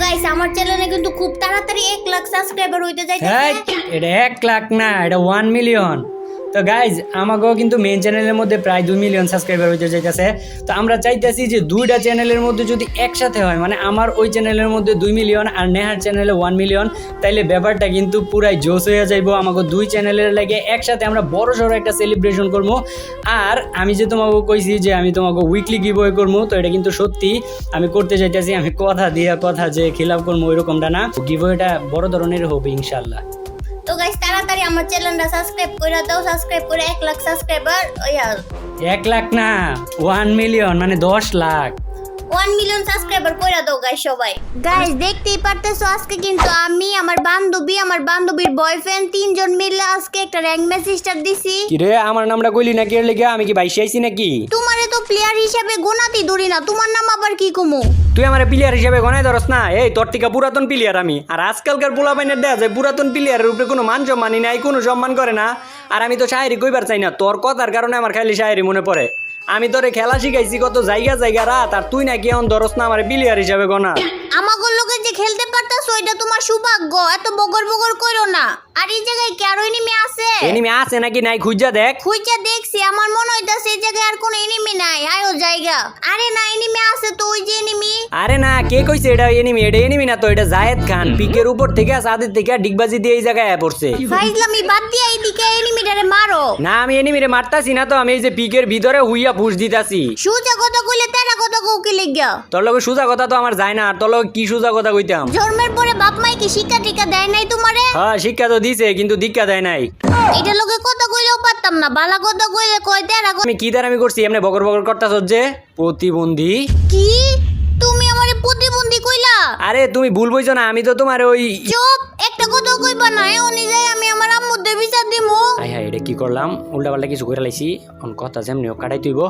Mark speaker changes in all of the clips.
Speaker 1: Guys আমার চ্যানেলে কিন্তু খুব তাড়াতাড়ি এক লাখ সাবস্ক্রাইবার হইতে
Speaker 2: হ্যাঁ
Speaker 1: যাইতেছে
Speaker 2: এটা এক লাখ না, এটা ওয়ান মিলিয়ন তো গাইজ আমাকেও কিন্তু মেন চ্যানেলের মধ্যে প্রায় দুই মিলিয়ন সাবস্ক্রাইবার হইতে চাইতেছে। তো আমরা চাইতেছি যে দুইটা চ্যানেলের মধ্যে যদি একসাথে হয় মানে আমার ওই চ্যানেলের মধ্যে দুই মিলিয়ন আর নেহার চ্যানেলে ওয়ান মিলিয়ন তাইলে ব্যাপারটা কিন্তু পুরাই জোস হয়ে যাইবো। আমাকে দুই চ্যানেলের লাগে একসাথে আমরা বড় সড়ো একটা সেলিব্রেশন করব। আর আমি যে তোমাকে কইছি যে আমি তোমাকে উইকলি গিভ ওয়ে করব, তো এটা কিন্তু সত্যি। আমি করতে চাইতেছি, আমি কথা দিয়া কথা যে খিলাপ করব, ওইরকমটা না। গিভ ওয়েটা বড় ধরনের হবে ইনশাল্লাহ
Speaker 1: তো গাইস তাড়াতাড়ি আমার চ্যানেলটা সাবস্ক্রাইব করে দাও। সাবস্ক্রাইব করে এক লাখ সাবস্ক্রাইবার ইয়া।
Speaker 2: এক লাখ না ওয়ান মিলিয়ন মানে দশ লাখ।
Speaker 1: ওয়ান মিলিয়ন সাবস্ক্রাইবার করে দাও গাইস সবাই। গাইস দেখতেই পারতেছো আজকে কিন্তু আমি আমার বান্ধবী আমার বান্ধবীর বয়ফ্রেন্ড তিনজন মিলে আজকে একটা র্যাঙ্ক মেসেজটা দিছি।
Speaker 2: কিরে আমার নামটা কইলি নাকি এর লেগে? আমি কি বাইশে আইছি নাকি?
Speaker 1: তোমারে তো প্লেয়ার হিসেবে গোনাতি ধরি না, তোমার নাম আবার কি কমু?
Speaker 2: তুই আমার প্লেয়ার হিসেবে গনাই ধরস না। এই, তোর থেকে পুরাতন প্লেয়ার আমি। আর আজকালকার পোলা বাইনের দেয়া যায় পুরাতন প্লেয়ারের উপরে কোনো মান সম্মানই নাই, কোনো সম্মান করে না। আর আমি তো শায়েরি কইবার চাই না, তোর কথার কারণে আমার খালি শায়েরি মনে পড়ে। আমি তোরে খেলা শিখাইছি কত জায়গা জায়গা রাত আর তুই নাকি এখন ধরস না আমার বিলিয়ার হিসাবে গনা।
Speaker 1: আমাগো লোকে যে খেলতে পারতাছো এটা তোমার সৌভাগ্য। এত বগর বগর করো না। আর এই জায়গায় কি আরও এনিমি আছে?
Speaker 2: এনিমি আছে নাকি? নাই খুঁজা দেখ।
Speaker 1: খুঁজা দেখছি। আমার মনে হইতাছে এই জায়গায় আর কোনো এনিমি নাই। আয়ো জায়গা। আরে না এনিমি আছে তো ওই যে এনিমি
Speaker 2: আরে না কে কইছে এটা এনিমি এটা এনিমি না তো এটা জায়েদ খান। পিকের উপর থেকে সাদের থেকে ডিগবাজি দিয়ে এই জায়গায় আয়া পড়ছে।
Speaker 1: ফাইজলামি বাদ দিয়া এইদিকে এনিমিটারে মারো।
Speaker 2: না আমি এনিমিরে মারতাছি না তো আমি এই যে পিকের ভিতরে হুইয়া পুষ দিতাছি।
Speaker 1: সুজা কথা কইলে তেরা কথা কৌকি লিগা
Speaker 2: তোর লগে সুজা কথা তো আমার যায় না আর তোর লগে কি সুজা কথা কইতাম?
Speaker 1: জন্মের পরে বাপ মাই কি শিক্ষা টিকা দেয় নাই তোমারে?
Speaker 2: হ্যাঁ শিক্ষা তো দিছে কিন্তু দীক্ষা দেয় নাই।
Speaker 1: এটা লোকে কথা কইলেও পারতাম না বালা কথা কইলে কয় কথা-
Speaker 2: আমি কি দ্বারা আমি করছি? এমনি বকর বকর করতাছ যে? প্রতিবন্ধী।
Speaker 1: কি তুমি আমারে প্রতিবন্ধী কইলা
Speaker 2: আরে তুমি ভুল বইছো না আমি তো তোমার ওই
Speaker 1: চুপ একটা কথা কইবা না এ অনুযায়ী আমি আমার আম্মুর দিয়ে বিচার দিমু।
Speaker 2: আই হ্যাঁ এটা কি করলাম? উল্টা পাল্টা কিছু করে লাইছি। অন কথা যেমনি কাটাই তুইব।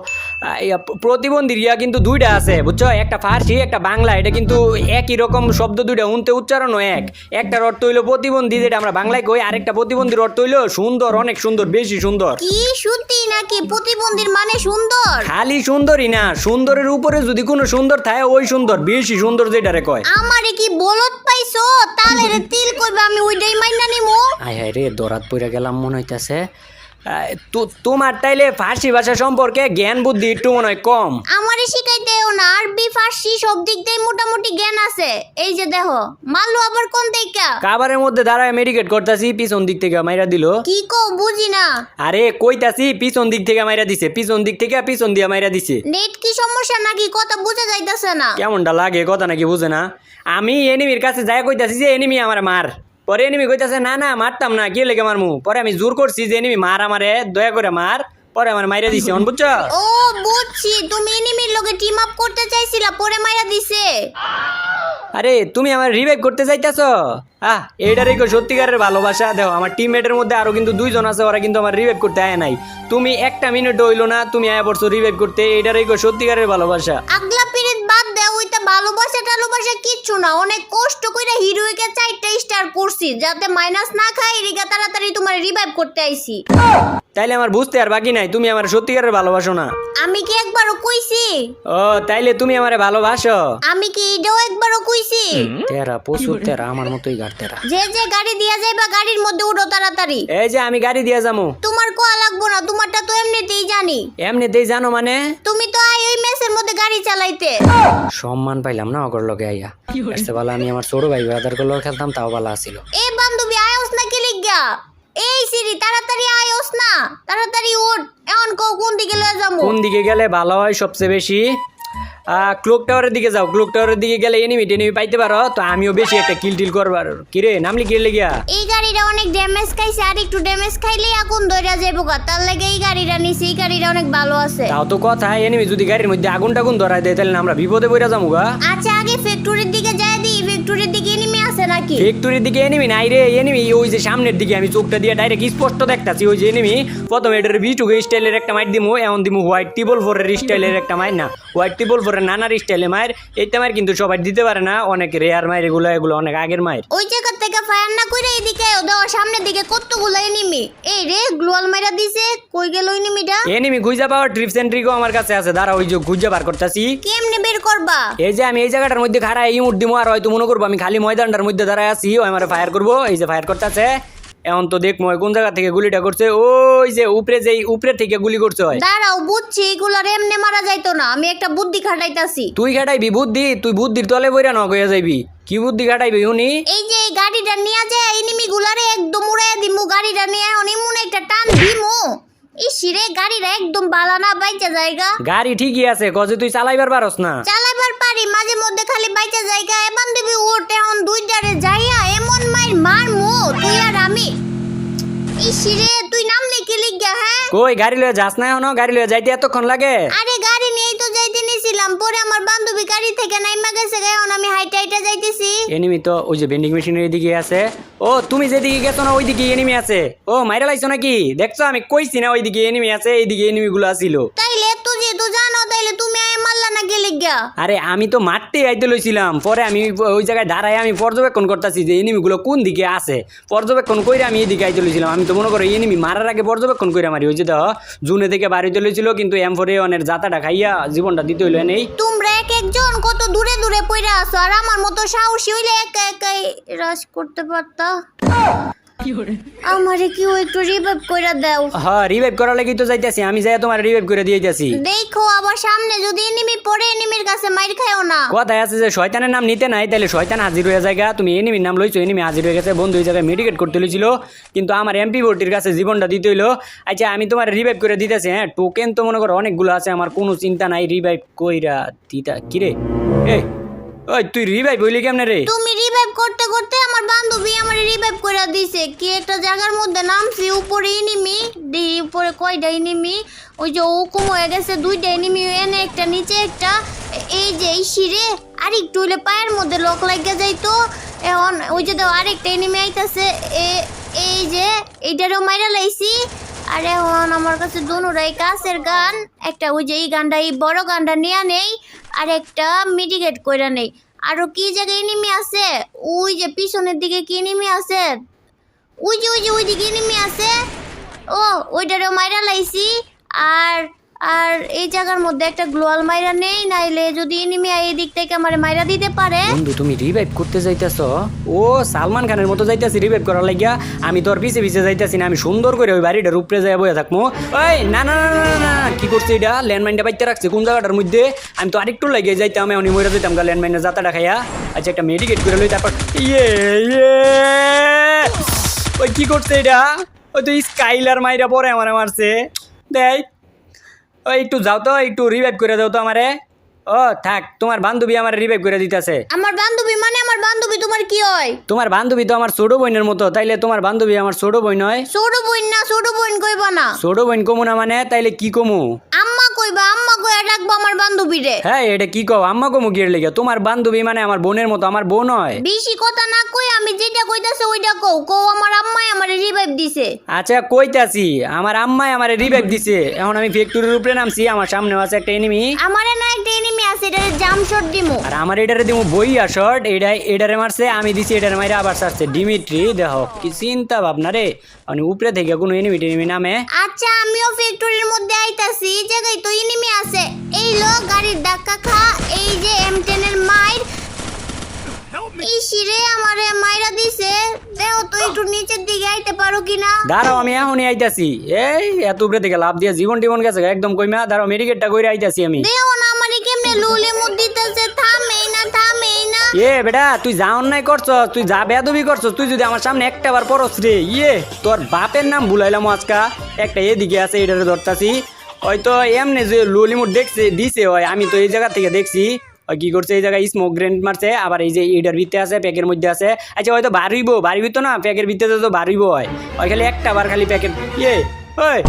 Speaker 2: প্রতিবন্ধী রিয়া কিন্তু দুইটা আছে বুঝছ? একটা ফার্সি একটা বাংলা এটা কিন্তু একই রকম শব্দ দুইটা উনতে উচ্চারণও এক। একটার অর্থ হইল প্রতিবন্ধী যেটা আমরা বাংলায় কই আরেকটা প্রতিবন্ধীর অর্থ হইল সুন্দর অনেক সুন্দর বেশি সুন্দর।
Speaker 1: কি সত্যি নাকি? প্রতিবন্ধীর মানে সুন্দর?
Speaker 2: খালি সুন্দরই না সুন্দরের উপরে যদি কোনো সুন্দর থাকে ওই সুন্দর বেশি সুন্দর যেটারে কয়।
Speaker 1: আমারে কি বলত পাইছো? তালের তিল কইবা, আমি ওইটাই মাইনা নিমু।
Speaker 2: আয় হায় রে, দরাত পইরা গেলাম মনে হইতাছে। তোমার তাইলে ফার্সি ভাষা সম্পর্কে জ্ঞান বুদ্ধি একটু মনে হয় কম।
Speaker 1: আমারে শিখাইতেও না আরবি ফার্সি সব দিক দিয়ে মোটামুটি জ্ঞান আছে। এই যে দেখো মাল্লু আবার কোন দিকা?
Speaker 2: কাবারের মধ্যে দাঁড়ায় মেডিকেট করতাছি পিছন দিক থেকে মাইরা দিল।
Speaker 1: কি কো বুঝি না।
Speaker 2: আরে কইতাছি পিছন দিক থেকে মাইরা দিছে পিছন দিক থেকে পিছন দিয়া মাইরা দিছে।
Speaker 1: নেট কি সমস্যা নাকি? কথা বোঝা যাইতাছে না।
Speaker 2: কেমনটা লাগে কথা নাকি বুঝে না। আমি এনিমির কাছে যাই কইতাছি যে এনিমি আমার মার। পরে এনিমি কইতাছে না না মারতাম না কি লেগে মারমু? পরে আমি জোর করছি যে এনিমি মার আমারে দয়া করে মার। পরে আমার মাইরা দিছে অন বুঝছ?
Speaker 1: ও বুঝছি তুমি এনিমির লগে টিম আপ করতে চাইছিলা পরে মাইরা দিছে।
Speaker 2: আরে তুমি আমার রিভাইভ করতে চাইতেছ? আহ এইটারই কো সত্যিকারের ভালোবাসা। দেখো আমার টিমমেটের মধ্যে আরও কিন্তু দুইজন আছে ওরা কিন্তু আমার রিভাইভ করতে আয় নাই। তুমি একটা মিনিট হইল না তুমি আয়া পড়ছো রিভাইভ করতে এইটারই কো সত্যিকারের ভালোবাসা।
Speaker 1: আগলা পিরিত বাদ দে ওইটা ভালোবাসা টালোবাসা কিচ্ছু না অনেক কষ্ট হিরোইকে চারটা স্টার করছি যাতে মাইনাস না খাই তাড়াতাড়ি তোমার রিভাইভ করতে আইছি।
Speaker 2: তাইলে আমার বুঝতে আর বাকি নাই তুমি আমার সত্যিকারের ভালোবাসো না।
Speaker 1: আমি কি একবারও কইছি?
Speaker 2: ও তাইলে তুমি আমারে ভালোবাসো?
Speaker 1: আমি কি এটাও একবারও কইছি?
Speaker 2: তেরা প্রচুর তেরা আমার মতোই গাড় তেরা।
Speaker 1: যে যে গাড়ি দিয়া যাইবা গাড়ির মধ্যে উঠো তাড়াতাড়ি।
Speaker 2: এই যে আমি গাড়ি দিয়া যাব
Speaker 1: তোমার কোয়া লাগবো না তোমারটা তো এমনিতেই জানি।
Speaker 2: এমনিতেই জানো মানে?
Speaker 1: তুমি তো আই ওই মেসের মধ্যে গাড়ি চালাইতে।
Speaker 2: সম্মান পাইলাম না অগর লগে আইয়া। আসতে ভালো আমি আমার ছোট ভাই ব্রাদারগুলো খেলতাম তাও ভালো আছিল।
Speaker 1: এ বান্ধবী আয়োস না কি লিখিয়া এই সিরি তাড়াতাড়ি আয়োস না। তাড়াতাড়ি উঠ এখন কোন দিকে লয়ে যাব?
Speaker 2: কোন দিকে গেলে ভালো হয় সবচেয়ে বেশি? ক্লোক টাওয়ারের দিকে যাও। ক্লোক টাওয়ারের দিকে গেলে এনিমি টেনিমি পাইতে পারো তো আমিও বেশি একটা কিল টিল করবার কিরে নামলি কি লেগিয়া
Speaker 1: এই গাড়িটা অনেক ড্যামেজ খাইছে আর একটু ড্যামেজ খাইলেই আগুন ধরে যাব গা। তার লাগে এই গাড়িটা নিছি এই গাড়িটা অনেক ভালো আছে।
Speaker 2: তাও তো কথা এনিমি যদি গাড়ির মধ্যে আগুন টাগুন ধরায় দেয় তাহলে আমরা বিপদে পড়ে যাব গা।
Speaker 1: আচ্ছা আগে ফ্যাক্টরির দিকে যাই দিই ফ্যাক্টরির দিকে এনিমি আছে নাকি?
Speaker 2: দিকে এনিমি নাই রে এনিমি ওই যে সামনের দিকে আমি চোখটা দিয়ে ডাইরেক্ট স্পষ্ট দেখতাছি ওই যে এনিমি প্রথম এটার স্টাইলের একটা মাইর দিমু এমন দিমু হোয়াইট টিবল ফোরের স্টাইলের একটা মাইর না হোয়াইট টিবল ফোরের নানার স্টাইলে মায়ের এইটা মায়ের কিন্তু সবাই দিতে পারে না অনেক রেয়ার মায়ের এগুলো এগুলো অনেক আগের মায়ের
Speaker 1: ওই জায়গা থেকে ফায়ার না কইরা এদিকে দেওয়া সামনের দিকে কতগুলো এনিমি এই রে গ্লোয়াল মাইরা দিছে কই গেল এনিমিটা
Speaker 2: এনিমি খুঁজা পাওয়ার ট্রিপস এন্ড ট্রিকও আমার কাছে আছে দাঁড়া ওই যে খুঁজা বার করতেছি।
Speaker 1: কেমনে বের করবা?
Speaker 2: এই যে আমি এই জায়গাটার মধ্যে খাড়া এই দিমু আর হয়তো মনে করব আমি খালি ময়দানটার মধ্যে দাঁড়ায় আছি ও আমার ফায়ার করব। এই যে ফায়ার করতেছে এখন তো দেখ মই কোন জায়গা থেকে গুলিটা করছে ওই যে উপরে যে উপরে থেকে গুলি করছে হয়।
Speaker 1: দাঁড়াও বুঝছি এগুলো এমনি মারা যাইতো না আমি একটা বুদ্ধি খাটাইতাছি।
Speaker 2: তুই খাটাইবি বুদ্ধি তুই বুদ্ধির তলে বইরা ন হয়ে যাইবি। কি বুদ্ধি খাটাইবি উনি
Speaker 1: এই যে গাড়িটা নিয়ে যায় এনিমি গুলারে একদম উড়াই দিমু গাড়িটা নিয়ে অনেমন একটা টান দিমু। ইসি গাড়ির একদম বালানা বাইচা জায়গা।
Speaker 2: গাড়ি ঠিকই আছে গজে তুই চালাইবার পারস না।
Speaker 1: চালাইবার পারি মাঝে মধ্যে খালি বাইচা জায়গা। এমন দিবি ওট এখন দুই ডারে যাইয়া এমন মাইর মারমু তুই আর আমি। ইসি তুই তুই নামলে লিখ লিখা হ্যাঁ?
Speaker 2: কই গাড়ি লয়ে যাস না এখনও? গাড়ি লয়ে যাইতে এতক্ষণ লাগে?
Speaker 1: আরে যাইতে পরে আমার বান্ধবী গাড়ি থেকে নাইমা গেছে গা, এখন আমি হাইটা হাইটা যাইতেছি।
Speaker 2: এনিমি তো ওই যে ভেন্ডিং মেশিনের দিকে আছে। ও তুমি যেদিকে গেছো না ওইদিকে এনিমি আছে। ও মাইরা লাইছো নাকি? দেখছ আমি কইছি না ওইদিকে এনিমি আছে এইদিকে এনিমি গুলো আছিল।
Speaker 1: তুই তাইলে তুমি আয় মারলা না গেলে গা
Speaker 2: আরে আমি তো মারতে আইতে লইছিলাম। পরে আমি ওই জায়গায় দাঁড়ায় আমি পর্যবেক্ষণ করতেছি যে এনিমিগুলো কোন দিকে আছে। পর্যবেক্ষণ করে আমি এদিকে আইতে লইছিলাম। আমি তো মনে করি এনিমি মারার আগে পর্যবেক্ষণ করে মারি। ওই যে দেখো জুনে থেকে বাড়িতে লইছিল কিন্তু এম ফোরে অনের জাতাটা খাইয়া জীবনটা দিতে হইল নেই
Speaker 1: তোমরা এক একজন কত দূরে দূরে পড়ে আছো আর আমার মতো সাহসী হইলে একা একাই রাজ করতে পারতা? আমারে কি একটু রিভাইভ করে দাও?
Speaker 2: হ্যাঁ রিভাইভ করার লাগি তো যাইতেছি আমি যাই তোমার রিভাইভ করে
Speaker 1: দেখো আবার সামনে যদি এনিমি পড়ে এনিমির কাছে মাইর খায়ও না।
Speaker 2: কথায় আছে যে শয়তানের নাম নিতে নাই তাহলে শয়তান হাজির হয়ে জায়গা তুমি এনিমির নাম লইছো এনিমি হাজির হয়ে গেছে বন্ধু ওই জায়গায় মেডিকেট করতে লইছিল। কিন্তু আমার এমপি ভোটির কাছে জীবনটা দিতে হইল। আচ্ছা আমি তোমার রিভাইভ করে দিতেছি হ্যাঁ? টোকেন তো মনে করো অনেকগুলো আছে আমার কোনো চিন্তা নাই রিভাইভ কইরা দিতা কিরে? এই! ওই, তুই রিভাইভ হইলি কেমনে রে?
Speaker 1: তুমি রিভাইভ করতে করতে আমার বান্ধবী আমার রিভাইভ করে দিছে। কি একটা জায়গার মধ্যে নামছি, উপরে এনিমি দি, উপরে কয়টা এনিমি ওই যে হুকুম হয়ে গেছে, দুইটা এনিমি এনে একটা, নিচে একটা। এই যে এই শিরে, আরেকটু হইলে পায়ের মধ্যে লক লাগিয়ে যাইতো এখন ওই যে দাও আরেকটা এনিমি আইতাছে এই যে, এইটারও মাইরা লাইছি। আর হন, আমার কাছে দুনুরাই কাছের গান। একটা ওই যে এই গানটা, এই বড় গানটা নিয়ে নেই, আর একটা মিডিকেট কইরা নেই। আরও কি জায়গায় নেমে আছে? ওই যে পিছনের দিকে কি নেমে আছে? ওই যে ওই যে, ওই দিকে নেমে আছে। ও, ওইটারও মাইরা লাইছি। আর আর এই জায়গার মধ্যে একটা গ্লোয়াল মাইরা নেই নাইলে যদি এনিমি এই দিক থেকে আমার মাইরা দিতে পারে।
Speaker 2: বন্ধু তুমি রিভাইভ করতে যাইতেছ। ও সালমান খানের মতো যাইতেছি রিভাইভ করার লাগিয়া। আমি তোর পিছে পিছে যাইতেছি না আমি সুন্দর করে ওই বাড়িটার উপরে যাই বয়ে থাকব ওই না না না না, না কি করছে এটা? ল্যান্ডমাইনটা বাইতে রাখছে কোন জায়গাটার মধ্যে? আমি তো আরেকটু লাগিয়ে যাইতাম আমি মরে যেতাম গা ল্যান্ডমাইনের যাতাটা খাইয়া। আচ্ছা একটা মেডিকেট করে লই তারপর ইয়ে ইয়ে! ওই কি করছে এটা? ওই তো স্কাইলার মাইরা পরে আমার মারছে। দেখ ওই একটু যাও তো একটু রিভাইভ করে দাও তো আমারে। ও থাক তোমার বান্ধবী আমার রিভাইভ করে দিতেছে।
Speaker 1: আমার বান্ধবী মানে আমার বান্ধবী তোমার কি হয়?
Speaker 2: তোমার বান্ধবী তো আমার ছোট বোনের মতো তাইলে তোমার বান্ধবী আমার ছোট বোন হয়
Speaker 1: ছোট বোন না ছোট বোন কইবা না।
Speaker 2: ছোট বোন কমু না মানে তাইলে কি কমু?
Speaker 1: আম্মা কইবা আম্মা কইয়া ডাকবো আমার বান্ধবীরে।
Speaker 2: হ্যাঁ এটা কি কও? আম্মা গিয়ে লেগে। তোমার বান্ধবী মানে আমার বোনের মতো আমার বোন হয়।
Speaker 1: বেশি কথা না কই আমি যেটা কইতাছে ওইটা কও। কও আমার আম্মাই আমার রিভাইভ দিছে।
Speaker 2: আচ্ছা কইতাছি আমার আম্মাই আমার রিভাইভ দিছে। এখন আমি ফ্যাক্টরির উপরে নামছি আমার সামনে আছে একটা এনিমি
Speaker 1: আমারে না একটা এনিমি আছে এটা জাম শট দিমু।
Speaker 2: আর আমার এটারে দিমু বইয়া শট এটাই এটারে মারছে আমি দিছি এটারে মাইরে আবার সারছে ডিমিট্রি দেখো কি চিন্তা ভাবনা রে। মানে উপরে থেকে কোনো এনিমি টেনিমি নামে।
Speaker 1: আচ্ছা আমিও ফ্যাক্টরির মধ্যে আইতাছি এই জায়গায় তো এনিমি আছে। এই লো গাড়ির ধাক্কা খা। এই যে এম টেন এর মাইর। এই শিরে আমারে মাইরা দিছে। দেও তো একটু নিচের দিকে আইতে পারো কিনা?
Speaker 2: দাঁড়াও আমি এখনই আইতাছি। এই এত উপরে থেকে লাভ দিয়ে জীবন টিবন গেছে একদম কইমা দাঁড়াও মেডিকেটটা কইরা আইতাছি আমি।
Speaker 1: দেও না আমারে কেমনে লুলে মুদ দিতেছে? থামেই না থামেই না।
Speaker 2: এ বেটা তুই যা অন্যায় করছ তুই যা বেদবি করছ তুই যদি আমার সামনে একটা বার পরস রে ইয়ে তোর বাপের নাম ভুলাইলাম আজকা। একটা এদিকে আছে এটারে ধরতাছি। হয়তো এমনি যে ললিমুট দেখছে, দিছে হয়, আমি তো এই জায়গা থেকে দেখছি। ওই কী করছে, এই জায়গায় স্মোক গ্রেন্ড মারছে, আবার এই যে এটার ভিতরে আছে, প্যাকের মধ্যে আছে। আচ্ছা হয়তো বাড়িব, বাড়িবি তো না, প্যাকের ভিতরে তো বাড়িব হয়। ওই খালি একটা বার খালি প্যাকেট ইয়ে ওই।